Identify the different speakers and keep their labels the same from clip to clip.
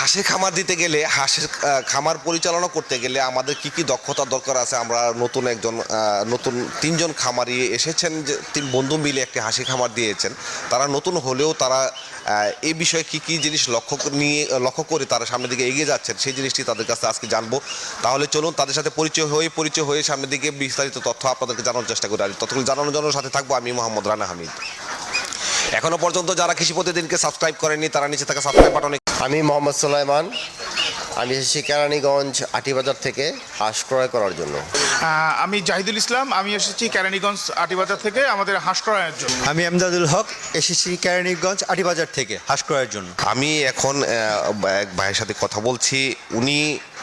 Speaker 1: হাঁসের খামার দিতে গেলে, হাঁসের খামার পরিচালনা করতে গেলে আমাদের কি কি দক্ষতা দরকার আছে? আমরা নতুন একজন নতুন তিনজন খামারি এসেছেন যে, তিন বন্ধু মিলে একটি হাঁসের খামার দিয়েছেন। তারা নতুন হলেও তারা এই বিষয়ে কি কি জিনিস লক্ষ্য নিয়ে, লক্ষ্য করে তারা সামনের দিকে এগিয়ে যাচ্ছেন, সেই জিনিসটি তাদের কাছে আজকে জানব। তাহলে চলুন তাদের সাথে পরিচয় হয়ে পরিচয় হয়ে সামনের দিকে বিস্তারিত তথ্য আপনাদেরকে জানানোর চেষ্টা করি। আর ততক্ষণ জানানোর জন্য সাথে থাকব আমি মোহাম্মদ রানা হামিদ। এখনও পর্যন্ত যারা কৃষি প্রতিদিনকে সাবস্ক্রাইব করেননি, তারা নিচে থাকা সাবস্ক্রাইব বাটনে
Speaker 2: আমি মোহাম্মদ সুলাইমান। আমি এসেছি কেরানীগঞ্জ আটিবাজার থেকে হাঁস ক্রয় করার জন্য।
Speaker 3: আমি জাহিদুল ইসলাম আমি এসেছি কেরানীগঞ্জ আটিবাজার থেকে আমাদের হাঁস ক্রয়ের জন্য।
Speaker 4: আমি আমদাদুল হক এসেছি কেরানীগঞ্জ আটিবাজার থেকে হাঁস ক্রয়ের জন্য।
Speaker 1: আমি এখন এক ভাইয়ের সাথে কথা বলছি। উনি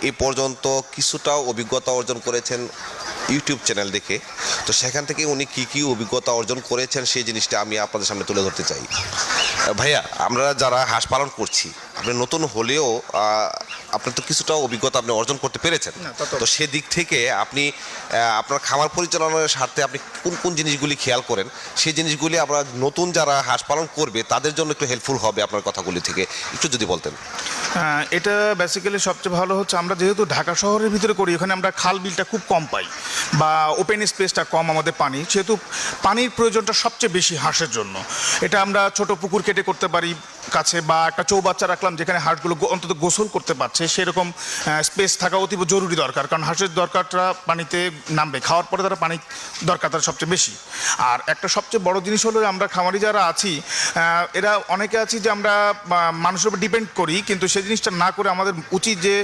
Speaker 1: এ পর্যন্ত কিছুটা অভিজ্ঞতা অর্জন করেছেন ইউটিউব চ্যানেল দেখে। তো সেখান থেকে উনি কি কি অভিজ্ঞতা অর্জন করেছেন সেই জিনিসটা আমি আপনাদের সামনে তুলে ধরতে চাই। ভাইয়া আমরা যারা হাঁস পালন করছি আপনি নতুন হলেও আহ, আপনার তো কিছুটা অভিজ্ঞতা আপনি অর্জন করতে পেরেছেন।
Speaker 3: তা
Speaker 1: সেদিক থেকে আপনি আপনার খামার পরিচালনার স্বার্থে আপনি কোন কোন জিনিসগুলি খেয়াল করেন? সেই জিনিসগুলি আমরা নতুন যারা হাঁস পালন করবে তাদের জন্য একটু হেল্পফুল হবে আপনার কথাগুলি থেকে। একটু যদি বলতেন।
Speaker 3: এটা বেসিক্যালি সবচেয়ে ভালো হচ্ছে আমরা যেহেতু ঢাকা শহরের ভিতরে করি ওখানে আমরা খাল বিলটা খুব কম পাই বা ওপেন স্পেসটা কম আমাদের পানি। সেহেতু পানির প্রয়োজনটা সবচেয়ে বেশি হাঁসের জন্য। এটা আমরা ছোট পুকুর কেটে করতে পারি কাছে বা একটা চৌবাচ্চা রাখলাম যেখানে হাঁসগুলো অন্তত গোসল করতে পারছে, সেরকম স্পেস থাকা অতীব জরুরি দরকার। কারণ হাঁসের দরকারটা পানিতে নামবে, খাওয়ার পরে তারা পানি দরকার তারা সবচেয়ে বেশি। আর একটা সবচেয়ে বড় জিনিস হলো আমরা খামারি যারা আছি এরা অনেকে আছি যে আমরা মানুষের উপর ডিপেন্ড করি, কিন্তু সেই জিনিসটা না করে আমাদের উচিত যে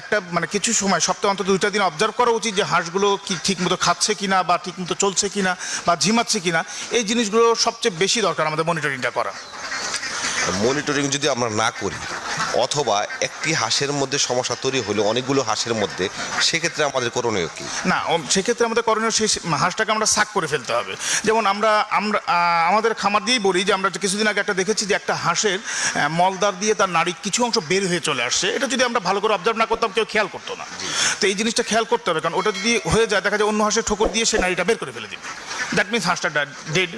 Speaker 3: একটা মানে কিছু সময়, সপ্তাহে অন্তত দুইটা দিন অবজার্ভ করা উচিত যে হাঁসগুলো কি ঠিকমতো খাচ্ছে কিনা বা ঠিকমতো চলছে কিনা বা ঝিমাচ্ছে কিনা। এই জিনিসগুলো সবচেয়ে বেশি দরকার আমাদের মনিটরিংটা করা।
Speaker 1: মনিটরিং যদি আমরা না করি অথবা একটি হাঁসের মধ্যে সমস্যা তৈরি হলে অনেকগুলো হাঁসের মধ্যে সেক্ষেত্রে আমাদের করণীয় কি?
Speaker 3: না সেক্ষেত্রে আমাদের করণীয় সেই হাঁসটাকে আমরা সাক করে ফেলতে হবে। যেমন আমরা আমরা আমাদের খামার দিয়েই বলি যে আমরা কিছুদিন আগে একটা দেখেছি যে একটা হাঁসের মলদার দিয়ে তার নাড়ি কিছু অংশ বের হয়ে চলে আসছে। এটা যদি আমরা ভালো করে অবজার্ভ না করতাম কেউ খেয়াল করতো না। তো এই জিনিসটা খেয়াল করতে হবে কারণ ওটা যদি হয়ে যায় দেখা যায় অন্য হাঁসের ঠোকর দিয়ে সে নাড়িটা বের করে ফেলে দিবে। দ্যাট মিনস হাঁসটা ডেড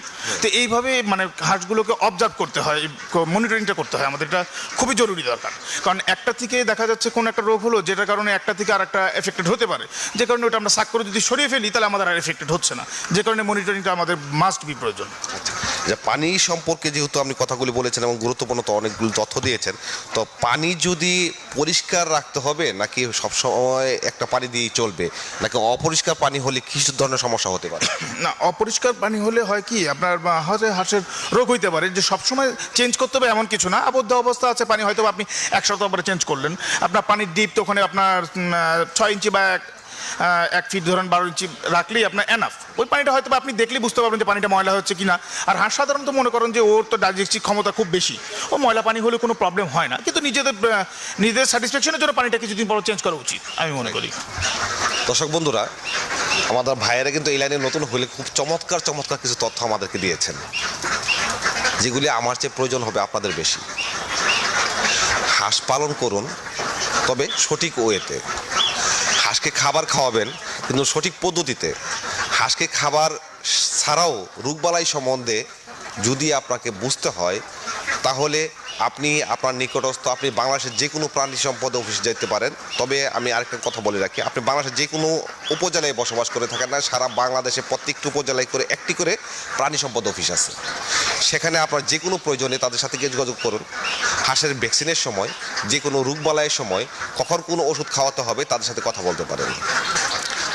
Speaker 3: তো এইভাবে মানে হাঁসগুলোকে অবজার্ভ করতে হয় মনিটরিংটা করতে হয় আমাদের। এটা খুবই জরুরি দরকার। কারণ একটা থেকে দেখা যাচ্ছে কোন একটা রোগ হলো, যেটার কারণে একটা থেকে আর একটা এফেক্টেড হতে পারে। যে কারণে ওটা আমরা সাক করে যদি সরিয়ে ফেলি, তাহলে আমাদের আর এফেক্টেড হচ্ছে না। যে কারণে মনিটরিংটা আমাদের মাস্ট বি প্রয়োজন।
Speaker 1: যে পানি সম্পর্কে যেহেতু আপনি কথাগুলি বলেছেন এবং গুরুত্বপূর্ণ তো অনেকগুলো তথ্য দিয়েছেন, তো পানি যদি পরিষ্কার রাখতে হবে নাকি সবসময় একটা পানি দিয়েই চলবে? নাকি অপরিষ্কার পানি হলে কি ধরনের সমস্যা হতে পারে?
Speaker 3: না, অপরিষ্কার পানি হলে হয় কি, আপনার, বা হয়তো হাঁসের রোগ হইতে পারে, যে সবসময় চেঞ্জ করতে হবে এমন কিছু না। আবদ্ধ অবস্থা আছে, পানি হয়তো আপনি এক সপ্তাহ পরে চেঞ্জ করলেন। আপনার পানির ডিপ তো ওখানে আপনার ছয় ইঞ্চি বা এক ফিট ধরেন বারো ইঞ্চি রাখলেই আপনার এনাফ ওই পানিটা হয়তো আপনি দেখলেই বুঝতে পারবেন যে পানিটা ময়লা হচ্ছে কিনা। আর হাঁস সাধারণত মনে করেন যে ওর তো ডাইজেস্টিভ ক্ষমতা খুব বেশি। ও ময়লা পানি হলে কোনো প্রবলেম হয় না। কিন্তু নিজেদের নিজেদের স্যাটিসফ্যাকশনের জন্য পানিটা কিছুদিন পর চেঞ্জ করা উচিত, আমি মনে করি।
Speaker 1: দর্শক বন্ধুরা, আমাদের ভাইয়েরা কিন্তু এই লাইনে নতুন হলে খুব চমৎকার চমৎকার কিছু তথ্য আমাদেরকে দিয়েছেন। যেগুলি আমার চেয়ে প্রয়োজন হবে আপনাদের বেশি। হাঁস পালন করুন, তবে সঠিক ওয়েতে। হাঁসকে খাবার খাওয়াবেন কিন্তু সঠিক পদ্ধতিতে। হাঁসকে খাবার ছাড়াও রোগবালাই সম্বন্ধে যদি আপনাকে বুঝতে হয়, তাহলে আপনি, আপনার নিকটস্থ, আপনি বাংলাদেশের যে কোনো প্রাণী সম্পদ অফিসে যেতে পারেন। তবে আমি আরেকটা কথা বলে রাখি, আপনি বাংলাদেশের যে কোনো উপজেলায় বসবাস করে থাকেন না, সারা বাংলাদেশে প্রত্যেকটি উপজেলায় করে একটি করে প্রাণী সম্পদ অফিস আছে। সেখানে আপনার যে কোনো প্রয়োজনে তাদের সাথে গিয়ে যোগাযোগ করুন। হাঁসের ভ্যাকসিনের সময় যে কোনো রোগবালাইয়ের সময়, কখন কোনো ওষুধ খাওয়াতে হবে, তাদের সাথে কথা বলতে পারেন।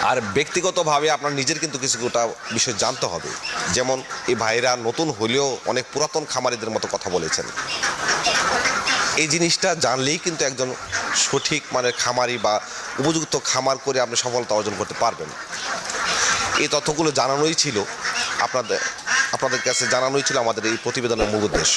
Speaker 1: আর ব্যক্তিগতভাবে আপনার নিজের কিন্তু কিছু গোটা বিষয় জানতে হবে। যেমন এই ভাইরা নতুন হলেও অনেক পুরাতন খামারিদের মতো কথা বলেছেন। এই জিনিসটা জানলেই কিন্তু একজন সঠিক মানে খামারি বা উপযুক্ত খামার করে আপনি সফলতা অর্জন করতে পারবেন। এই তথ্যগুলো জানানোই ছিল। আপনাদের আপনাদের কাছে জানানোই ছিল আমাদের এই প্রতিবেদনের মূল উদ্দেশ্য।